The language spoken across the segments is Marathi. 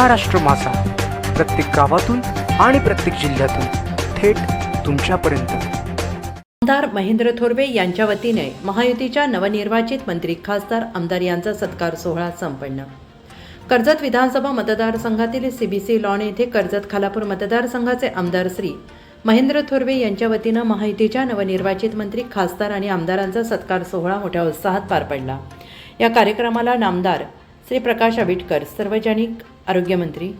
महाराष्ट्र मासा प्रत्येक गावातून आणि प्रत्येक जिल्ह्यातून थेट तुमच्यापर्यंत. आमदार महेंद्र थोरवे यांच्या वतीने महायुतीच्या नवनिर्वाचित मंत्री खासदार आमदार यांचा सत्कार सोहळा संपन्न. कर्जत विधानसभा मतदारसंघातील सीबीसी लॉन येथे कर्जत खालापूर मतदारसंघाचे आमदार श्री महेंद्र थोरवे यांच्या वतीनं महायुतीच्या नवनिर्वाचित मंत्री खासदार आणि आमदारांचा सत्कार सोहळा मोठ्या उत्साहात पार पडला. या कार्यक्रमाला नामदार श्री प्रकाश आबिटकर सार्वजनिक आरोग्यमंत्री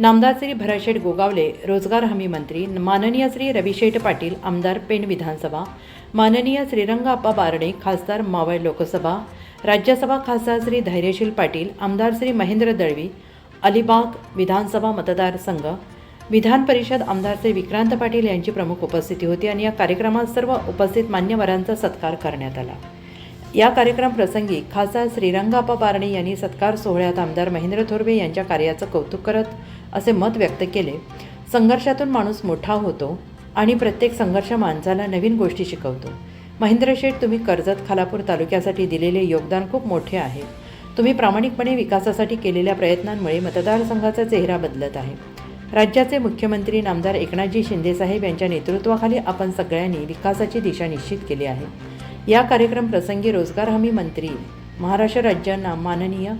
नामदार श्री भराशेठ गोगावले रोजगार हमी मंत्री माननीय श्री रविशेठ पाटील आमदार पेण विधानसभा माननीय श्रीरंगाप्पा बारणे खासदार मावळ लोकसभा राज्यसभा खासदार श्री धैर्यशील पाटील आमदार श्री महेंद्र दळवी अलिबाग विधानसभा मतदारसंघ विधान परिषद आमदार श्री विक्रांत पाटील यांची प्रमुख उपस्थिती होती आणि या कार्यक्रमात सर्व उपस्थित मान्यवरांचा सत्कार करण्यात आला. या कार्यक्रम प्रसंगी खासदार श्रीरंगाप्पा बारणे यांनी सत्कार सोहळ्यात आमदार महेंद्र थोरवे यांच्या कार्याचं कौतुक करत असे मत व्यक्त केले. संघर्षातून माणूस मोठा होतो आणि प्रत्येक संघर्ष माणसाला नवीन गोष्टी शिकवतो. महेंद्र शेठ तुम्ही कर्जत खालापूर तालुक्यासाठी दिलेले योगदान खूप मोठे आहे. तुम्ही प्रामाणिकपणे विकासासाठी केलेल्या प्रयत्नांमुळे मतदारसंघाचा चेहरा बदलत आहे. राज्याचे मुख्यमंत्री नामदार एकनाथजी शिंदेसाहेब यांच्या नेतृत्वाखाली आपण सगळ्यांनी विकासाची दिशा निश्चित केली आहे. या कार्यक्रम प्रसंगी रोजगार हमी मंत्री महाराष्ट्र राज्य माननीय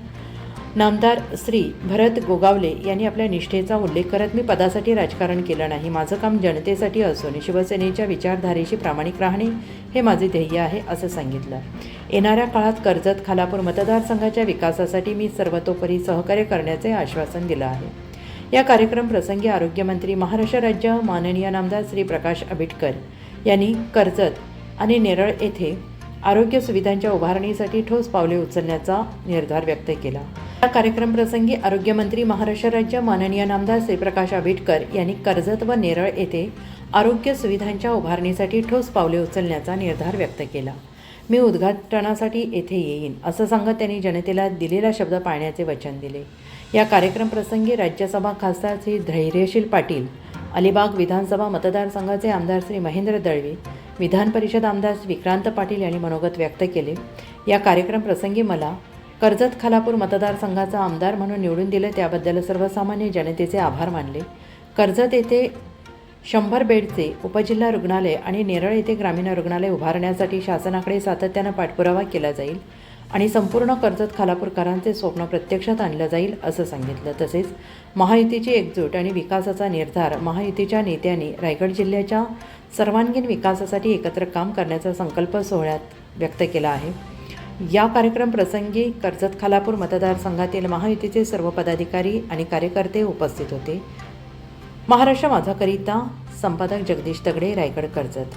नामदार श्री भरत गोगावले यांनी आपल्या निष्ठेचा उल्लेख करत मी पदासाठी राजकारण केलं नाही. माझं काम जनतेसाठी असून शिवसेनेच्या विचारधारेशी प्रामाणिक राहणे हे माझे ध्येय आहे असं सांगितलं. येणाऱ्या काळात कर्जत खालापूर मतदारसंघाच्या विकासासाठी मी सर्वतोपरी सहकार्य करण्याचे आश्वासन दिलं आहे. या कार्यक्रम प्रसंगी आरोग्यमंत्री महाराष्ट्र राज्य माननीय नामदार श्री प्रकाश आबिटकर यांनी कर्जत आणि नेरळ येथे आरोग्य सुविधांच्या उभारणीसाठी ठोस पावले उचलण्याचा निर्धार व्यक्त केला. या कार्यक्रम प्रसंगी आरोग्यमंत्री महाराष्ट्र राज्य माननीय नामदार श्रीप्रकाश आबिटकर यांनी कर्जत व नेरळ येथे आरोग्य सुविधांच्या उभारणीसाठी ठोस पावले उचलण्याचा निर्धार व्यक्त केला. मी उद्घाटनासाठी येथे येईन असं सांगत त्यांनी जनतेला दिलेला शब्द पाळण्याचे वचन दिले. या कार्यक्रम प्रसंगी राज्यसभा खासदार श्री धैर्यशील पाटील अलिबाग विधानसभा मतदारसंघाचे आमदार श्री महेंद्र दळवी विधान परिषद आमदार विक्रांत पाटील यांनी मनोगत व्यक्त केले. या कार्यक्रम प्रसंगी मला कर्जत खालापूर मतदारसंघाचा आमदार म्हणून निवडून दिले त्याबद्दल सर्वसामान्य जनतेचे आभार मानले. कर्जत येथे शंभर बेडचे उपजिल्हा रुग्णालय आणि नेरळ येथे ग्रामीण रुग्णालय उभारण्यासाठी शासनाकडे सातत्यानं पाठपुरावा केला जाईल. आणि संपूर्ण कर्जत खालापूरकरांचे स्वप्न प्रत्यक्षात आणलं जाईल असं सांगितलं. तसेच महायुतीची एकजूट आणि विकासाचा निर्धार महायुतीच्या नेत्यांनी रायगड जिल्ह्याच्या सर्वांगीण विकासासाठी एकत्र काम करण्याचा संकल्प सोहळ्यात व्यक्त केला आहे. या कार्यक्रम प्रसंगी कर्जत खालापूर मतदारसंघातील महायुतीचे सर्व पदाधिकारी आणि कार्यकर्ते उपस्थित होते. महाराष्ट्र माझाकरिता संपादक जगदीश दगडे रायगड कर्जत.